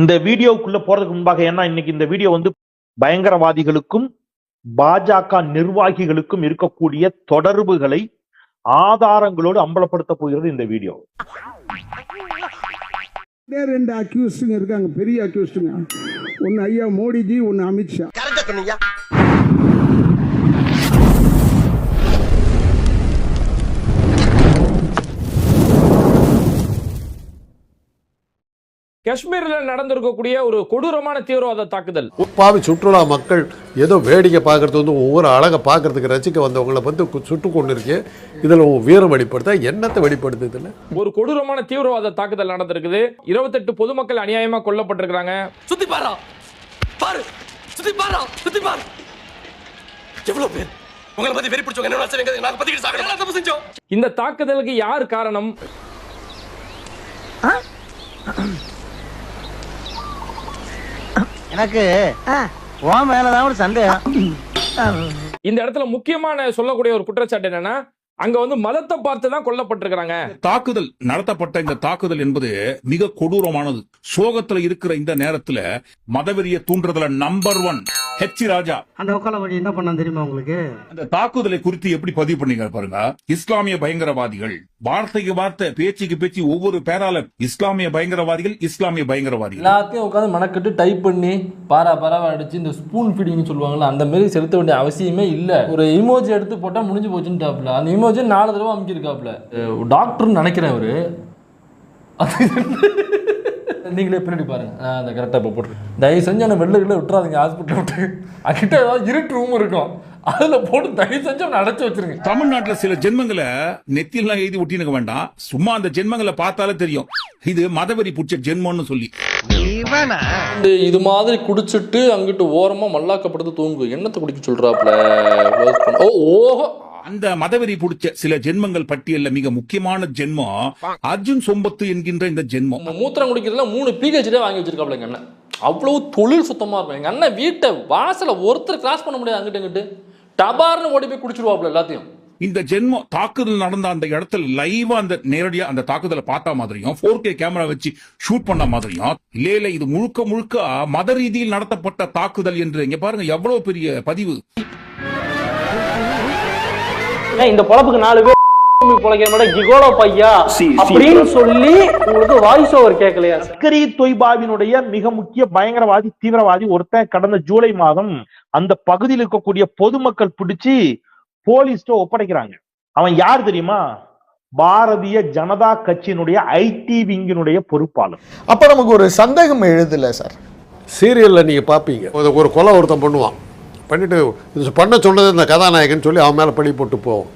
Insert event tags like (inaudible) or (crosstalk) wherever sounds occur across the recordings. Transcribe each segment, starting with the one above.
இந்த வீடியோக்குள்ள போறதுக்கு முன்பாக ஏன்னா இன்னைக்கு இந்த வீடியோ வந்து பயங்கரவாதிகளுக்கும் பாஜக நிர்வாகிகளுக்கும் இருக்கக்கூடிய தொடர்புகளை ஆதாரங்களோடு அம்பலப்படுத்த போகிறது இந்த வீடியோ. ரெண்டே அக்யூஸ்டுங்க இருக்காங்க பெரிய அக்யூஸ்டுங்க ஒன்று ஐயா மோடிஜி ஒன்று அமித்ஷா. காஷ்மீர்ல நடந்திருக்கக்கூடிய ஒரு கொடூரமான தீவிரவாத தாக்குதல். பாவி சுற்றுலா மக்கள் ஏதோ வேடிக்கை பார்க்கறது வந்து ஒவ்வொரு அழகை பார்க்கறதுக்கு ரசிக்க வந்தவங்களை வந்து சுட்டு கொண்டு இருக்கே இதில் வீரம் வெளிப்படுத்த என்னத்தை வெளிப்படுத்துதுல ஒரு கொடூரமான தீவிரவாத தாக்குதல் நடந்திருக்குது. இருபத்தெட்டு பொதுமக்கள் அநியாயமா கொல்லப்பட்டிருக்காங்க சுத்தி பாரா. பாரு. சுத்தி பாரா. சுத்தி பாரு. எவ்வளவு பேர்? உங்களை பத்தி வெறி பிடிச்சவங்க என்ன நினைச்சாங்க? நாங்க பத்தி தப்பு செஞ்சோம் இந்த தாக்குதலுக்கு யார் காரணம்? எனக்கு உன் மேலதான் ஒரு சந்தேகம். இந்த இடத்துல முக்கியமான சொல்லக்கூடிய ஒரு குற்றச்சாட்டு என்னன்னா அங்க வந்து மதத்தை பார்த்து தான் கொல்லப்பட்டிருக்காங்க தாக்குதல் நடத்தப்பட்ட இந்த தாக்குதல் என்பது மிக கொடூரமானது. சோகத்துல இருக்கிற இந்த நேரத்துல மதவெறிய தூண்டுறதுல நம்பர் ஒன் ஹெச் ராஜா. அந்த உக்காலவாடி என்ன பண்ண தெரியுமா உங்களுக்கு? அந்த தாக்குதலை குறித்து எப்படி பதிவு பண்ணீங்க பாருங்க. இஸ்லாமிய பயங்கரவாதிகள். வார்த்தைக்கு வார்த்தை பேச்சுக்கு பேச்சு ஒவ்வொரு பேரால இஸ்லாமிய பயங்கரவாதிகள் இஸ்லாமிய பயங்கரவாதிகள். எல்லாத்தையும் உட்காந்து மெனக்கெட்டு டைப் பண்ணி பாரா பாராவா அடிச்சு இந்த ஸ்பூன் ஃபீடிங்னு சொல்லுவாங்கல்ல அந்த மாதிரி செலுத்த வேண்டிய அவசியமே இல்ல. ஒரு இமோஜி எடுத்து போட்டா முடிஞ்சு போச்சுன்னு அந்த இமோஜி நாலு தடவை அமுக்கியிருக்காப்ல டாக்டர்னு நினைக்கிறேன் அவரு அது நீங்களே பின்னாடி பாருங்க. நான் அந்த கரெக்டாக இப்போ போட்டுருக்கேன். தயவு செஞ்சு அந்த வெளில விட்டுறாதீங்க ஹாஸ்பிட்டல் விட்டு. அங்கிட்ட ஏதாவது இருட்டு ரூம் இருக்கும். அதுல போட்டு தயவு செஞ்சு அவனை அடைச்சு வச்சிருங்க. தமிழ்நாட்டுல சில ஜென்மங்களை நெத்தியெல்லாம் எழுதி ஒட்டினுக்க வேண்டாம். சும்மா அந்த ஜென்மங்களை பார்த்தாலே தெரியும். இது மதவெறி புடிச்ச ஜென்மம்னு சொல்லி. இந்த இது மாதிரி குடிச்சிட்டு அங்கிட்டு ஓரமா மல்லாக்கப்படுத்து தூங்கு என்னத்தை குடிக்க சொல்றாப்ல ஓஹோ. அந்த மதவெறி புடிச்ச சில ஜென்மங்கள் பட்டியல்ல மிக முக்கியமான ஜென்மம் அர்ஜுன் சொம்பத்து என்கின்ற இந்த ஜென்மம். மூத்திரம் குடிக்கிறதுல மூணு பிஹெச்டே வாங்கி வச்சிருக்காப்ல எங்க அண்ணன். அவ்வளவு தொழில் சுத்தமா இருக்கும். எங்க அண்ணன் வீட்டை வாசல ஒருத்தர் கிராஸ் பண்ண முடியாது அங்கிட்டு இங்கிட்டு. டபார்னு ஓடி போய் குடிச்சிருவாப்ல எல்லாத்தையும். இந்த ஜென்மம் தாக்குதல் நடந்த அந்த இடத்துல லைவா அந்த நேரடியா அந்த தாக்குதலை பார்த்த மாதிரியும் போர் கே கேமரா வச்சு ஷூட் பண்ண மாதிரியும் இல்ல இல்ல இது முழுக்க முழுக்க மத ரீதியில் நடத்தப்பட்ட தாக்குதல் என்று இங்க பாருங்க எவ்வளவு பெரிய பதிவு. இந்த பொழப்புக்கு நாலு பேர் (laughs) பொழைக்கிற மாதிரி கிகோலோ பையா? அப்படின்னு சொல்லி உங்களுக்கு வாய்ஸ் ஓவர் கேட்கலையா? லஷ்கரி தொய்பாவினுடைய மிக முக்கிய பயங்கரவாதி தீவிரவாதி ஒருத்தன் கடந்த ஜூலை மாதம் அந்த பகுதியில் இருக்கக்கூடிய பொதுமக்கள் பிடிச்சு போலீஸ்ட ஒப்படைக்கிறாங்க. அவன் யார் தெரியுமா? பாரதிய ஜனதா கட்சியினுடைய ஐடி விங்கினுடைய பொறுப்பாளர். அப்ப நமக்கு ஒரு சந்தேகம் எழுதுல சார். சீரியல்ல நீங்க பார்ப்பீங்க ஒரு- ஒரு கொலை ஒருத்தன் பண்ணுவான். பண்ணிட்டு இது பண்ண சொன்னது இந்த கதாநாயகன் சொல்லி அவன் மேல பழி போட்டு போவோம்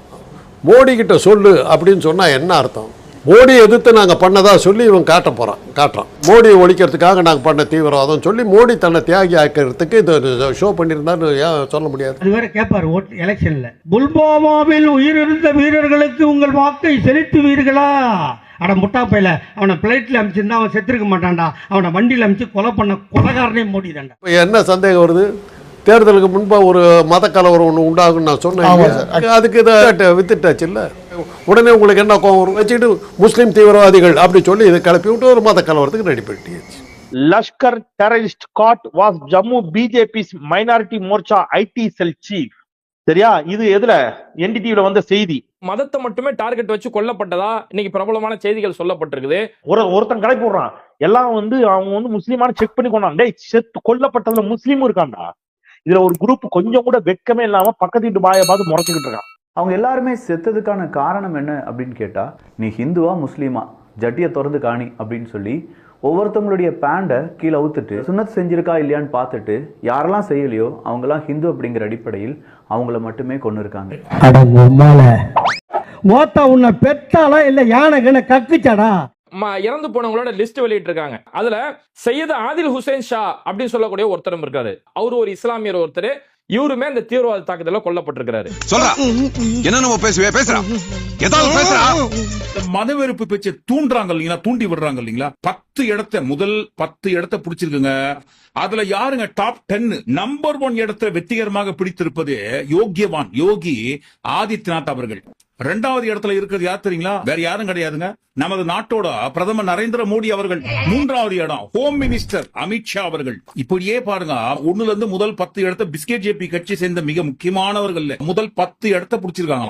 மோடி கிட்ட சொல்லு அப்படின்னு சொன்னா என்ன அர்த்தம்? மோடி எதிர்த்து நாங்க பண்ணதா சொல்லி இவன் காட்ட போறான் காட்டுறான். மோடியை ஒழிக்கிறதுக்காக நாங்க பண்ண தீவிரவாதம் சொல்லி மோடி தன்னை தியாகி ஆக்கிறதுக்கு இது ஷோ பண்ணியிருந்தான்னு ஏன் சொல்ல முடியாது? அது வேற கேட்பாரு ஓட் எலெக்ஷன்ல புல்பாமாவில் உயிரிழந்த வீரர்களுக்கு உங்கள் வாக்கை செலுத்துவீர்களா? அட முட்டா பையில அவனை பிளைட்ல அமிச்சிருந்தா அவன் செத்துருக்க மாட்டான்டா. அவனை வண்டியில அமிச்சு கொலை பண்ண கொலகாரனே மோடி தான்டா இப்போ என்ன சந்தேகம் வருது? தேர்தலுக்கு முன்பா ஒரு மத கலவரம் ஒன்று உண்டாகும்னு நான் சொன்னேன். அதுக்கு இதை வித்துட்டாச்சு இல்ல? உடனே உங்களுக்கு என்ன கோவம் வரும்? வச்சுட்டு முஸ்லீம் தீவிரவாதிகள் அப்படி சொல்லி இதை கிளப்பி விட்டு ஒரு மத கலவரத்துக்கு ரெடி பண்ணியாச்சு Lashkar terrorist caught was Jammu BJP minority morcha IT cell chief சரியா? இது எதுல? என்டிடிவில வந்த செய்தி. மதத்தை மட்டுமே டார்கெட் வச்சு கொல்லப்பட்டதா? இன்னைக்கு பிரபலமான செய்திகள் சொல்லப்பட்டிருக்குது. ஒரு ஒருத்தன் கடை போடுறான் எல்லாம் வந்து அவங்க வந்து முஸ்லீமான செக் பண்ணி கொண்டான். டேய் செத்து கொல்லப்பட்டதுல முஸ்லீமும் இருக்கான்டா. இதுல ஒரு குரூப் கொஞ்சம் கூட வெட்கமே இல்லாம பக்கத்து வீட்டு பாயை பார்த்து முறைச்சுக்கிட்டு இருக்கான். அவங்க எல்லாருமே செத்ததுக்கான காரணம் என்ன அப்படின்னு கேட்டா நீ ஹிந்துவா முஸ்லீமா ஜட்டியை திறந்து காணி அப்படின்னு சொல்லி ஒவ்வொருத்தவங்களுடைய பேண்டை கீழே அவுத்துட்டு சுன்னத் செஞ்சிருக்கா இல்லையான்னு பார்த்துட்டு யாரெல்லாம் செய்யலையோ அவங்கெல்லாம் ஹிந்து அப்படிங்கிற அடிப்படையில் அவங்கள மட்டுமே கொண்டு இருக்காங்க அட உம்மால மோத்தா உன்னை பெத்தாளா இல்ல யானை கண்ண கக்குச்சாடா? இறந்து போனவங்களோட லிஸ்ட் வெளியிட்டு இருக்காங்க அதுல சையது ஆதில் ஹுசைன் ஷா அப்படின்னு சொல்லக்கூடிய ஒருத்தரும் இருக்காரு. அவரு ஒரு இஸ்லாமியர் ஒருத்தர். இவருமே இந்த தீவிரவாத தாக்குதல கொல்லப்பட்டிருக்கிறாரு. சொல்றா. என்ன நம்ம பேசுவே? பேசுறா. ஏதாவது பேசுறா. மதவெறுப்பு பேச்சை தூண்டுறாங்க இல்லைங்களா? தூண்டி விடுறாங்க இல்லைங்களா? பத்து இடத்த முதல் பத்து இடத்த பிடிச்சிருக்குங்க. அதுல யாருங்க டாப் டென் நம்பர் ஒன் இடத்துல வெற்றிகரமாக பிடித்திருப்பது? யோகியவான் யோகி ஆதித்யநாத் அவர்கள். ரெண்டாவது இடத்துல இருக்கிறது யார் தெரியுங்களா? வேற யாரும் கிடையாதுங்க. நமது நாட்டோட பிரதமர் நரேந்திர மோடி அவர்கள் மூன்றாவது இடம் ஹோம் மினிஸ்டர் அமித்ஷா அவர்கள். இப்படியே பாருங்க ஒண்ணுல இருந்து முதல் பத்து இடத்த பிஸ்கெட் ஜேபி கட்சி சேர்ந்த மிக முக்கியமானவர்கள். முதல் பத்து இடத்த பிடிச்சிருக்காங்க.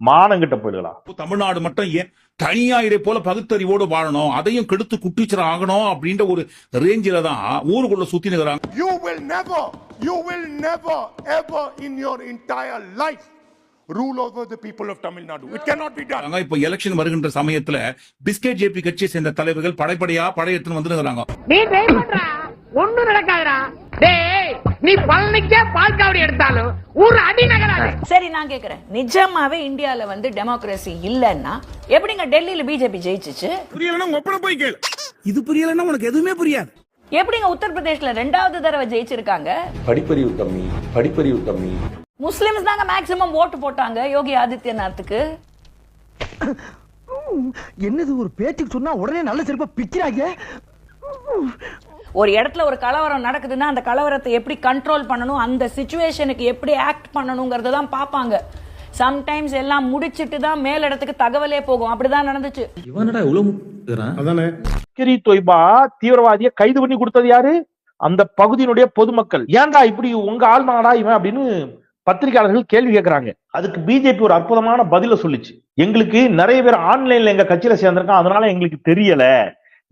மானங்கிட்ட போயிடுங்களா தமிழ்நாடு மட்டும் ஏன் தனியா இதை போல பகுத்தறிவோடு வாழணும் அதையும் கெடுத்து குட்டிச்சரம் ஆகணும் அப்படின்ற ஒரு ரேஞ்சில தான் ஊருக்குள்ள சுத்தி நிற்கிறாங்க You will never, you will never, ever in your entire life rule over the people of Tamil Nadu. It cannot be done. இப்ப எலெக்ஷன் வருகின்ற சமயத்துல பிஸ்கெட் ஜேபி கட்சியை சேர்ந்த தலைவர்கள் படைப்படையா படையெடுத்துன்னு வந்துருக்காங்க நீ ட்ரை பண்றா? ஒண்ணும் நடக்காதுடா. டேய் நீ பழனிக்கே பால் காவடி எடுத்தாலும் ஒரு அடி நகராது சரி நான் கேக்குறேன். நிஜமாவே இந்தியால வந்து டெமோக்ரஸி இல்லன்னா எப்படிங்க டெல்லியில பிஜேபி ஜெயிச்சுச்சு? புரியலன்னா ஒப்பனை போய் கேளு. இது புரியலன்னா உனக்கு எதுவுமே புரியாது. எப்படிங்க உத்தரப்பிரதேஷ்ல ரெண்டாவது தடவை ஜெயிச்சிருக்காங்க? படிப்பறிவு கம்மி படிப்பறிவு கம்மி. முஸ்லிம்ஸ் தாங்க மேக்சிமம் ஓட்டு போட்டாங்க யோகி ஆதித்யநாத்துக்கு. என்னது ஒரு பேச்சுக்கு சொன்னா உடனே நல்ல சிறப்பா பிக்கிறாங்க ஒரு இடத்துல ஒரு கலவரம் நடக்குதுன்னா அந்த கலவரத்தை எப்படி கண்ட்ரோல் பண்ணணும் அந்த சுச்சுவேஷனுக்கு எப்படி ஆக்ட் பண்ணணுங்கிறத தான் பார்ப்பாங்க. சம்டைம்ஸ் எல்லாம் முடிச்சிட்டு தான் மேல் இடத்துக்கு தகவலே போகும். அப்படிதான் நடந்துச்சு. இவனடா இவ்வளவு அதானே. லஷ்கரி தொய்பா தீவிரவாதியை கைது பண்ணி கொடுத்தது யாரு? அந்த பகுதியினுடைய பொதுமக்கள். ஏன்டா இப்படி உங்க ஆள் நாடா இவன் அப்படின்னு பத்திரிகையாளர்கள் கேள்வி கேட்கறாங்க அதுக்கு பிஜேபி ஒரு அற்புதமான பதில சொல்லுச்சு. எங்களுக்கு நிறைய பேர் ஆன்லைன்ல எங்க கட்சியில சேர்ந்திருக்கான் அதனால எங்களுக்கு தெரியல.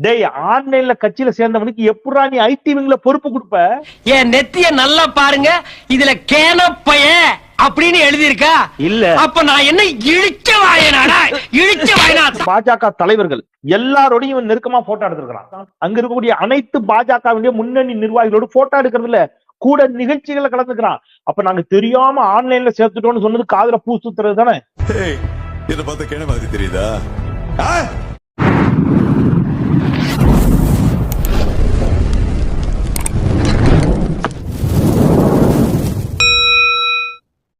டேய் ஆன்லைன்ல கட்சியில சேர்ந்தவனுக்கு எப்படா நீ ஐடி விங்ல பொறுப்பு கொடுப்ப? என் நெத்திய நல்லா பாருங்க. இதுல கேனப்பைய அப்படின்னு எழுதியிருக்கா. இல்ல. அப்ப நான் என்ன இழிச்ச வாயனாடா? இழிச்ச வாயனா? பாஜக தலைவர்கள் எல்லாரோடையும் நெருக்கமா போட்டோ எடுத்திருக்கிறான். அங்க இருக்கக்கூடிய அனைத்து பாஜகவினுடைய முன்னணி நிர்வாகிகளோடு போட்டோ எடுக்கிறதுல கூட நிகழ்ச்சிகளை கலந்துக்கிறான். அப்ப நாங்க தெரியாம ஆன்லைன்ல சேர்த்துட்டோம்னு சொன்னது காதுல பூ சுத்துறது தானே? இதை பார்த்த கேன மாதிரி தெரியுதா?